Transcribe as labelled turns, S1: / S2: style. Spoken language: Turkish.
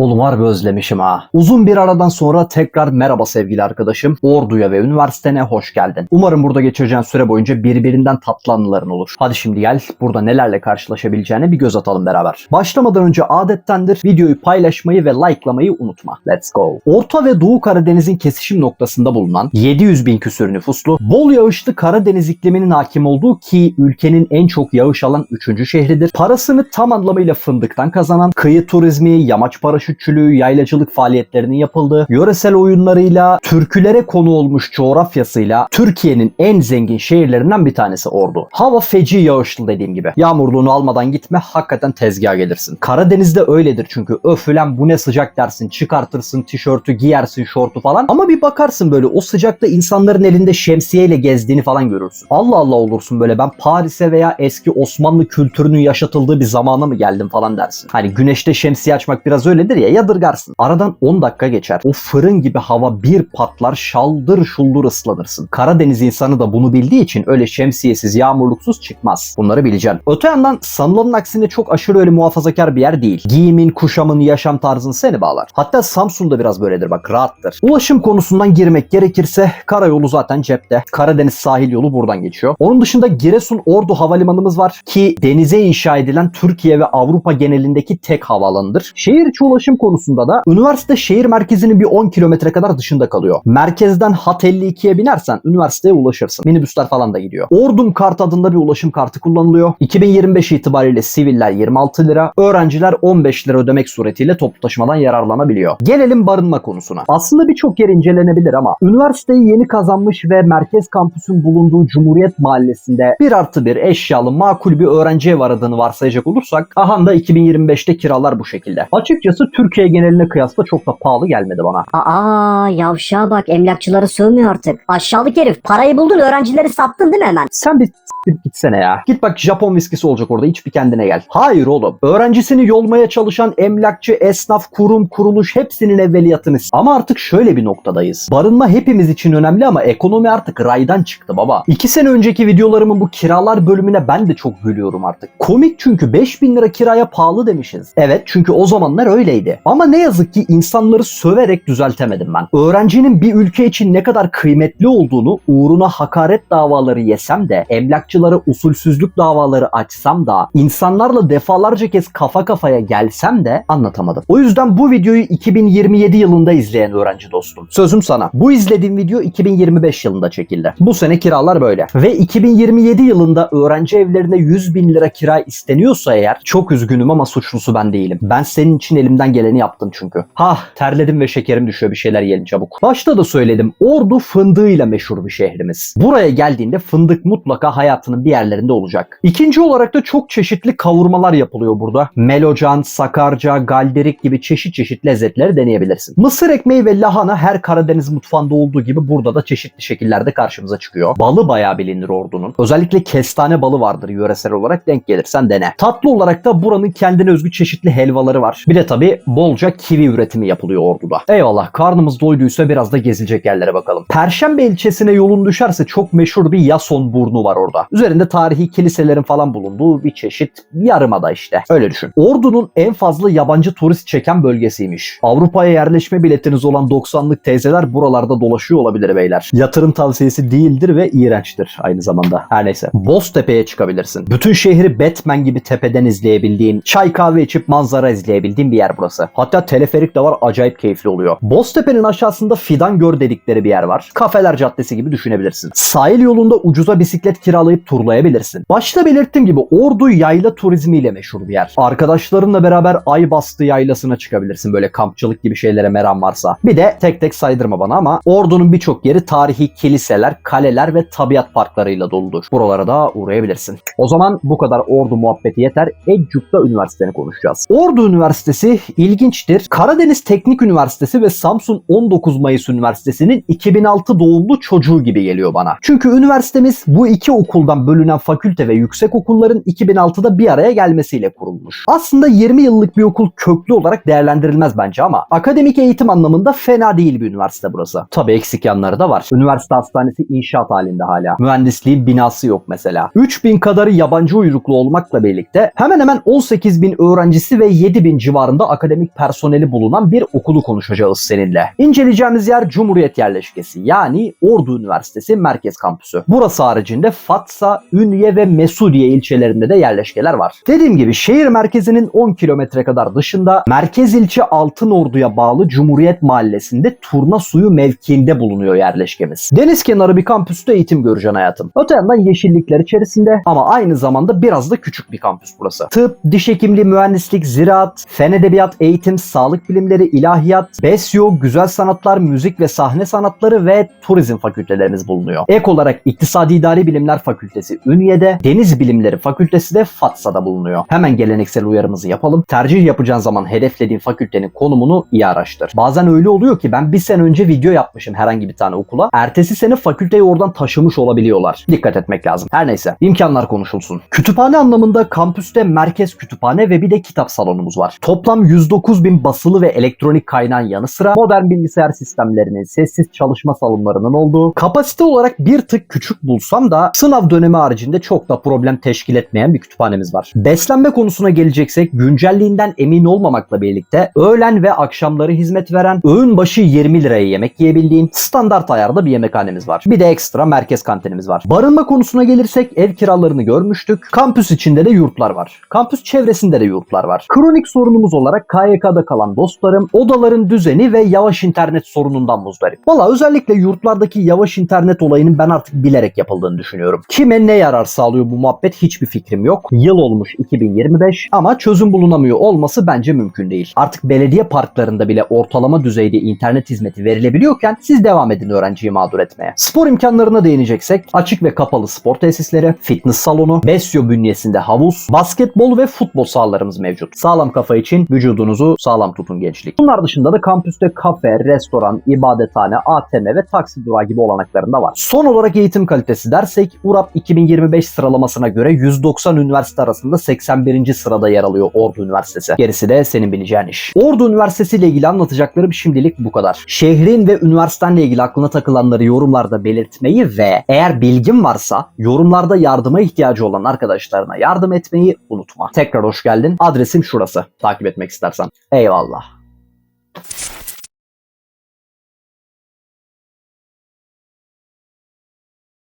S1: Oğlum harbi özlemişim ha. Uzun bir aradan sonra tekrar merhaba sevgili arkadaşım. Ordu'ya ve üniversitene hoş geldin. Umarım burada geçireceğin süre boyunca birbirinden tatlı anıların olur. Hadi şimdi gel burada nelerle karşılaşabileceğine bir göz atalım beraber. Başlamadan önce adettendir videoyu paylaşmayı ve likelamayı unutma. Let's go. Orta ve Doğu Karadeniz'in kesişim noktasında bulunan 700 bin küsür nüfuslu, bol yağışlı Karadeniz ikliminin hakim olduğu ki ülkenin en çok yağış alan 3. şehridir. Parasını tam anlamıyla fındıktan kazanan, kıyı turizmi, yamaç paraşütçülüğü, yaylacılık faaliyetlerinin yapıldığı, yöresel oyunlarıyla, türkülere konu olmuş coğrafyasıyla Türkiye'nin en zengin şehirlerinden bir tanesi Ordu. Hava feci yağışlı dediğim gibi. Yağmurluğunu almadan gitme hakikaten tezgaha gelirsin. Karadeniz'de öyledir çünkü öfülen bu ne sıcak dersin çıkartırsın tişörtü giyersin şortu falan ama bir bakarsın böyle o sıcakta insanların elinde şemsiyeyle gezdiğini falan görürsün. Allah Allah olursun böyle ben Paris'e veya eski Osmanlı kültürünün yaşatıldığı bir zamana mı geldim falan dersin. Hani güneşte şemsiye açmak biraz öyledir ya yadırgarsın. Aradan 10 dakika geçer. O fırın gibi hava bir patlar şaldır şuldur ıslanırsın. Karadeniz insanı da bunu bildiği için öyle şemsiyesiz yağmurluksuz çıkmaz. Bunları bileceksin. Öte yandan sanılanın aksine çok aşırı öyle muhafazakar bir yer değil. Giyimin, kuşamın, yaşam tarzın seni bağlar. Hatta Samsun'da biraz böyledir bak rahattır. Ulaşım konusundan girmek gerekirse karayolu zaten cepte. Karadeniz sahil yolu buradan geçiyor. Onun dışında Giresun Ordu Havalimanımız var ki denize inşa edilen Türkiye ve Avrupa genelindeki tek havaalanıdır. Şehir içi ulaşım konusunda da üniversite şehir merkezinin bir 10 kilometre kadar dışında kalıyor. Merkezden Hat 52'ye binersen üniversiteye ulaşırsın. Minibüsler falan da gidiyor. Ordum kart adında bir ulaşım kartı kullanılıyor. 2025 itibariyle siviller 26 lira, öğrenciler 15 lira ödemek suretiyle toplu taşımadan yararlanabiliyor. Gelelim barınma konusuna. Aslında birçok yer incelenebilir ama üniversiteyi yeni kazanmış ve merkez kampüsün bulunduğu Cumhuriyet Mahallesi'nde bir artı bir eşyalı makul bir öğrenci ev aradığını varsayacak olursak aha da 2025'te kiralar bu şekilde. Açıkçası Türkiye geneline kıyasla çok da pahalı gelmedi bana.
S2: Aa yavşağa bak emlakçıları sövmüyor artık. Aşağılık herif parayı buldun öğrencileri sattın değil mi hemen?
S1: Sen bir s**tir gitsene ya. Git bak Japon viskisi olacak orada hiç bir kendine gel. Hayır oğlum. Öğrencisini yolmaya çalışan emlakçı, esnaf, kurum, kuruluş hepsinin evveliyatını s- Ama artık şöyle bir noktadayız. Barınma hepimiz için önemli ama ekonomi artık raydan çıktı baba. İki sene önceki videolarımın bu kiralar bölümüne ben de çok gülüyorum artık. Komik çünkü 5000 lira kiraya pahalı demişiz. Evet çünkü o zamanlar öyleydi. Ama ne yazık ki insanları söverek düzeltemedim ben. Öğrencinin bir ülke için ne kadar kıymetli olduğunu uğruna hakaret davaları yesem de, emlakçılara usulsüzlük davaları açsam da, insanlarla defalarca kez kafa kafaya gelsem de anlatamadım. O yüzden bu videoyu 2027 yılında izleyen öğrenci dostum. Sözüm sana. Bu izlediğim video 2025 yılında çekildi. Bu sene kiralar böyle. Ve 2027 yılında öğrenci evlerine 100 bin lira kira isteniyorsa eğer çok üzgünüm ama suçlusu ben değilim. Ben senin için elimden geleni yaptım çünkü. Hah terledim ve şekerim düşüyor bir şeyler yiyelim çabuk. Başta da söyledim Ordu fındığıyla meşhur bir şehrimiz. Buraya geldiğinde fındık mutlaka hayatının bir yerlerinde olacak. İkinci olarak da çok çeşitli kavurmalar yapılıyor burada. Melocan, sakarca, galderik gibi çeşit çeşit lezzetleri deneyebilirsin. Mısır ekmeği ve lahana her Karadeniz mutfağında olduğu gibi burada da çeşitli şekillerde karşımıza çıkıyor. Balı bayağı bilinir Ordu'nun. Özellikle kestane balı vardır yöresel olarak denk gelirsen dene. Tatlı olarak da buranın kendine özgü çeşitli helvaları var. Bir de tabii bolca kivi üretimi yapılıyor Ordu'da. Eyvallah karnımız doyduysa biraz da gezilecek yerlere bakalım. Perşembe ilçesine yolun düşerse çok meşhur bir Yason burnu var orada. Üzerinde tarihi kiliselerin falan bulunduğu bir çeşit yarımada işte. Öyle düşün. Ordu'nun en fazla yabancı turist çeken bölgesiymiş. Avrupa'ya yerleşme biletiniz olan 90'lık teyzeler buralarda dolaşıyor olabilir beyler. Yatırım tavsiyesi değildir ve iğrençtir aynı zamanda. Her neyse. Boztepe'ye çıkabilirsin. Bütün şehri Batman gibi tepeden izleyebildiğin, çay kahve içip manzara izleyebildiğin bir yer burası. Hatta teleferik de var acayip keyifli oluyor. Boztepe'nin aşağısında Fidan Gör dedikleri bir yer var. Kafeler Caddesi gibi düşünebilirsin. Sahil yolunda ucuza bisiklet kiralayıp turlayabilirsin. Başta belirttiğim gibi Ordu yayla turizmiyle meşhur bir yer. Arkadaşlarınla beraber Aybastı yaylasına çıkabilirsin böyle kampçılık gibi şeylere meran varsa. Bir de tek tek saydırma bana ama Ordu'nun birçok yeri tarihi kiliseler, kaleler ve tabiat parklarıyla doludur. Buralara da uğrayabilirsin. O zaman bu kadar Ordu muhabbeti yeter. Ecuk'ta üniversiteni konuşacağız. Ordu Üniversitesi ilginçtir. Karadeniz Teknik Üniversitesi ve Samsun 19 Mayıs Üniversitesi'nin 2006 doğumlu çocuğu gibi geliyor bana. Çünkü üniversitemiz bu iki okuldan Oradan bölünen fakülte ve yüksek okulların 2006'da bir araya gelmesiyle kurulmuş. Aslında 20 yıllık bir okul köklü olarak değerlendirilmez bence ama akademik eğitim anlamında fena değil bir üniversite burası. Tabii eksik yanları da var. Üniversite hastanesi inşaat halinde hala. Mühendisliğin binası yok mesela. 3000 kadarı yabancı uyruklu olmakla birlikte hemen hemen 18 bin öğrencisi ve 7 bin civarında akademik personeli bulunan bir okulu konuşacağız seninle. İnceleyeceğimiz yer Cumhuriyet yerleşkesi yani Ordu Üniversitesi Merkez Kampüsü. Burası haricinde Fatsa, Ünye ve Mesudiye ilçelerinde de yerleşkeler var. Dediğim gibi şehir merkezinin 10 kilometre kadar dışında merkez ilçe Altınordu'ya bağlı Cumhuriyet Mahallesi'nde Turna Suyu mevkiinde bulunuyor yerleşkemiz. Deniz kenarı bir kampüste eğitim göreceksin hayatım. Öte yandan yeşillikler içerisinde ama aynı zamanda biraz da küçük bir kampüs burası. Tıp, diş hekimliği, mühendislik, ziraat, fen edebiyat, eğitim, sağlık bilimleri, ilahiyat, besyo, güzel sanatlar, müzik ve sahne sanatları ve turizm fakültelerimiz bulunuyor. Ek olarak İktisadi İdari Bilimler Fakültesi Ünye'de, Deniz Bilimleri Fakültesi de Fatsa'da bulunuyor. Hemen geleneksel uyarımızı yapalım. Tercih yapacağın zaman hedeflediğin fakültenin konumunu iyi araştır. Bazen öyle oluyor ki ben bir sene önce video yapmışım herhangi bir tane okula. Ertesi sene fakülteyi oradan taşımış olabiliyorlar. Dikkat etmek lazım. Her neyse imkanlar konuşulsun. Kütüphane anlamında kampüste merkez kütüphane ve bir de kitap salonumuz var. Toplam 109 bin basılı ve elektronik kaynağın yanı sıra modern bilgisayar sistemlerinin, sessiz çalışma salonlarının olduğu, kapasite olarak bir tık küçük bulsam da sınav dönemi haricinde çok da problem teşkil etmeyen bir kütüphanemiz var. Beslenme konusuna geleceksek güncelliğinden emin olmamakla birlikte öğlen ve akşamları hizmet veren öğün başı 20 liraya yemek yiyebildiğin standart ayarda bir yemekhanemiz var. Bir de ekstra merkez kantinimiz var. Barınma konusuna gelirsek ev kiralarını görmüştük. Kampüs içinde de yurtlar var. Kampüs çevresinde de yurtlar var. Kronik sorunumuz olarak KYK'da kalan dostlarım odaların düzeni ve yavaş internet sorunundan muzdarip. Valla özellikle yurtlardaki yavaş internet olayının ben artık bilerek yapıldığını düşünüyorum. Kime ne yarar sağlıyor bu muhabbet hiçbir fikrim yok. Yıl olmuş 2025 ama çözüm bulunamıyor olması bence mümkün değil. Artık belediye parklarında bile ortalama düzeyde internet hizmeti verilebiliyorken siz devam edin öğrenciyi mağdur etmeye. Spor imkanlarına değineceksek açık ve kapalı spor tesisleri, fitness salonu, Besyo bünyesinde havuz, basketbol ve futbol sahalarımız mevcut. Sağlam kafa için vücudunuzu sağlam tutun gençlik. Bunlar dışında da kampüste kafe, restoran, ibadethane, ATM ve taksi durağı gibi olanaklarında var. Son olarak eğitim kalitesi dersek URAP 2025 sıralamasına göre 190 üniversite arasında 81. sırada yer alıyor Ordu Üniversitesi. Gerisi de senin bileceğin iş. Ordu Üniversitesi ile ilgili anlatacaklarım şimdilik bu kadar. Şehrin ve üniversitenle ilgili aklına takılanları yorumlarda belirtmeyi ve eğer bilgin varsa yorumlarda yardıma ihtiyacı olan arkadaşlarına yardım etmeyi unutma. Tekrar hoş geldin. Adresim şurası. Takip etmek istersen. Eyvallah.